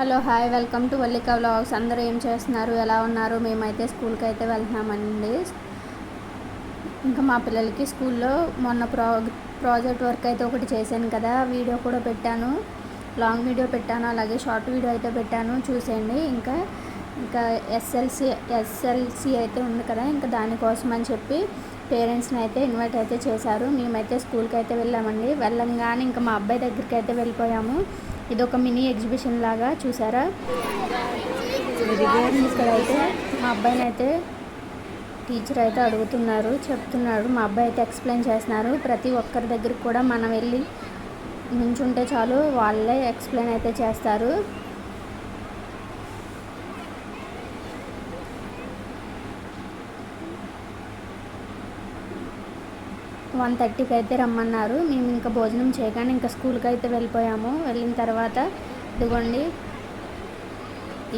Hello hi welcome to Vallika vlogs. అందరూ ఏం చేస్తున్నారు? ఎలా ఉన్నారు? మేమైతే స్కూల్కి అయితే వెళ్తున్నామండి. ఇంకా మా పిల్లలకి స్కూల్లో మొన్న ప్రో ప్రాజెక్ట్ వర్క్ అయితే ఒకటి చేశాను కదా. వీడియో కూడా పెట్టాను. లాంగ్ వీడియో పెట్టాను అలాగే షార్ట్ వీడియో అయితే పెట్టాను. చూసేయండి. ఇంకా ఇంకా ఎస్ఎల్సి ఎస్ఎల్సి అయితే ఉంది కదా. ఇంకా దానికోసం అని చెప్పి పేరెంట్స్ని అయితే ఇన్వైట్ అయితే చేశారు. మేమైతే స్కూల్కి అయితే వెళ్ళామండి. వెళ్ళంగానే ఇంకా మా అబ్బాయి దగ్గరికి అయితే వెళ్ళిపోయాము. ఇది ఒక మినీ ఎగ్జిబిషన్ లాగా చూసారా? ఇక్కడైతే అయితే మా అబ్బాయిని అయితే టీచర్ అయితే అడుగుతున్నారు చెప్తున్నాడు మా అబ్బాయి అయితే ఎక్స్ప్లెయిన్ చేస్తున్నారు. ప్రతి ఒక్కరి దగ్గరికి కూడా మనం వెళ్ళి నుంచుంటే చాలు వాళ్ళే ఎక్స్ప్లెయిన్ అయితే చేస్తారు. వన్ థర్టీకి అయితే రమ్మన్నారు. మేము ఇంకా భోజనం చేయగానే ఇంకా స్కూల్కి అయితే వెళ్ళిపోయాము. వెళ్ళిన తర్వాత ఇదిగోండి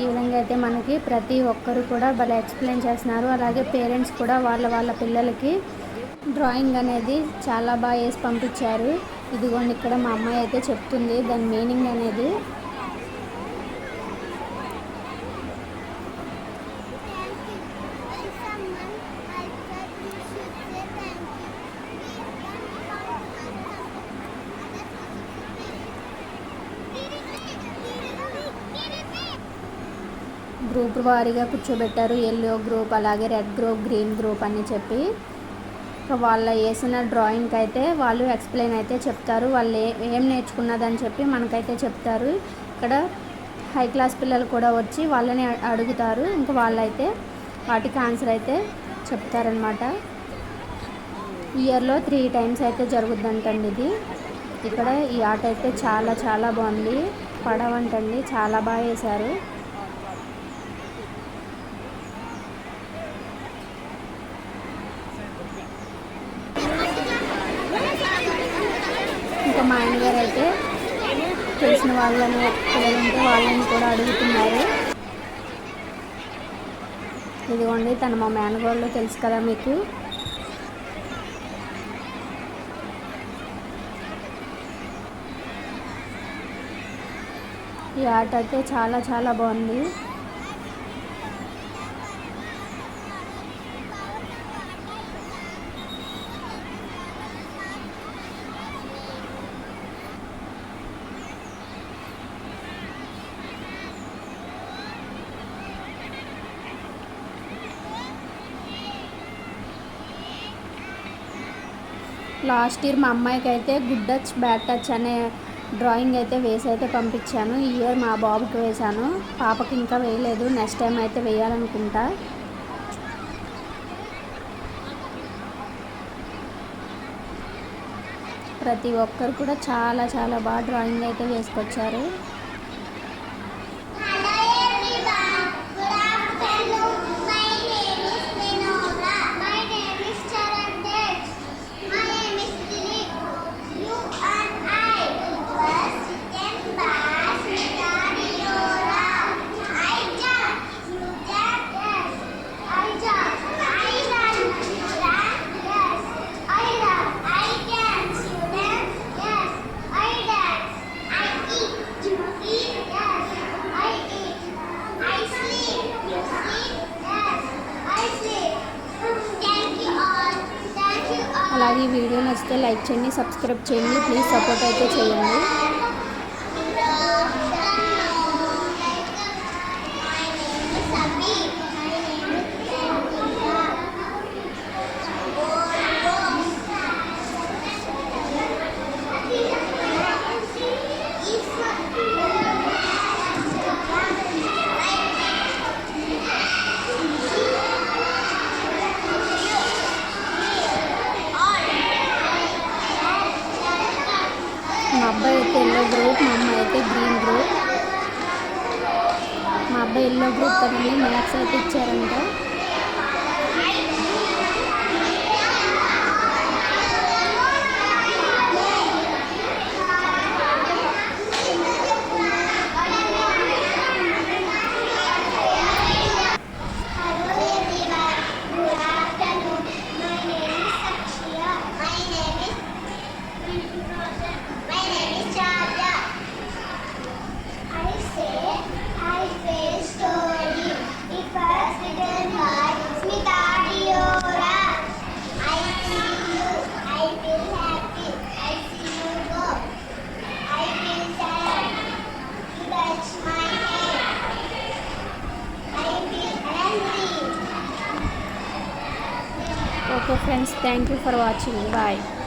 ఈ విధంగా అయితే మనకి ప్రతి ఒక్కరు కూడా భలే ఎక్స్ప్లెయిన్ చేస్తున్నారు. అలాగే పేరెంట్స్ కూడా వాళ్ళ వాళ్ళ పిల్లలకి డ్రాయింగ్ అనేది చాలా బాగా వేసి పంపించారు. ఇదిగోండి ఇక్కడ మా అమ్మాయి అయితే చెప్తుంది దాని మీనింగ్ అనేది. గ్రూప్ వారీగా కూర్చోబెట్టారు. ఎల్లో గ్రూప్ అలాగే రెడ్ గ్రూప్ గ్రీన్ గ్రూప్ అని చెప్పి. వాళ్ళ వేసిన డ్రాయింగ్కి అయితే వాళ్ళు ఎక్స్ప్లెయిన్ అయితే చెప్తారు. వాళ్ళు ఏం నేర్చుకున్నదని చెప్పి మనకైతే చెప్తారు. ఇక్కడ హై క్లాస్ పిల్లలు కూడా వచ్చి వాళ్ళని అడుగుతారు. ఇంకా వాళ్ళైతే వాటికి ఆన్సర్ అయితే చెప్తారనమాట ఇయర్లో త్రీ టైమ్స్ అయితే జరుగుద్దంటండి ఇది. ఇక్కడ ఈ ఆట అయితే చాలా చాలా బాగుంది. పడవంటండి. చాలా బాగా వేశారు. నాన్న గారు అయితే తెలిసిన వాళ్ళని పిల్లలుంటే వాళ్ళని కూడా అడుగుతున్నారు. ఇదిగోండి తన మా మేనగోళ్ళు తెలుసు కదా మీకు. ఈ ఆట అయితే చాలా చాలా బాగుంది. లాస్ట్ ఇయర్ మా అమ్మాయికి అయితే గుడ్ టచ్ బ్యాడ్ టచ్ అనే డ్రాయింగ్ అయితే వేసి అయితే పంపించాను. ఈ ఇయర్ మా బాబుకి వేశాను. పాపకి ఇంకా వేయలేదు. నెక్స్ట్ టైం అయితే వేయాలనుకుంటా. ప్రతి ఒక్కరు కూడా చాలా చాలా బాగా డ్రాయింగ్ అయితే వేసుకొచ్చారు. ఈ వీడియో నచ్చితే లైక్ చేయండి సబ్స్క్రైబ్ చేయండి. ప్లీజ్ సపోర్ట్ అయితే చేయండి. గ్రూప్ మా అమ్మాయి అయితే గ్రీన్ గ్రూప్ మా అబ్బాయి ఎల్లో గ్రూప్ కదండి మ్యాథ్స్ అయితే ఇచ్చారంట. friends. Thank you for watching. Bye.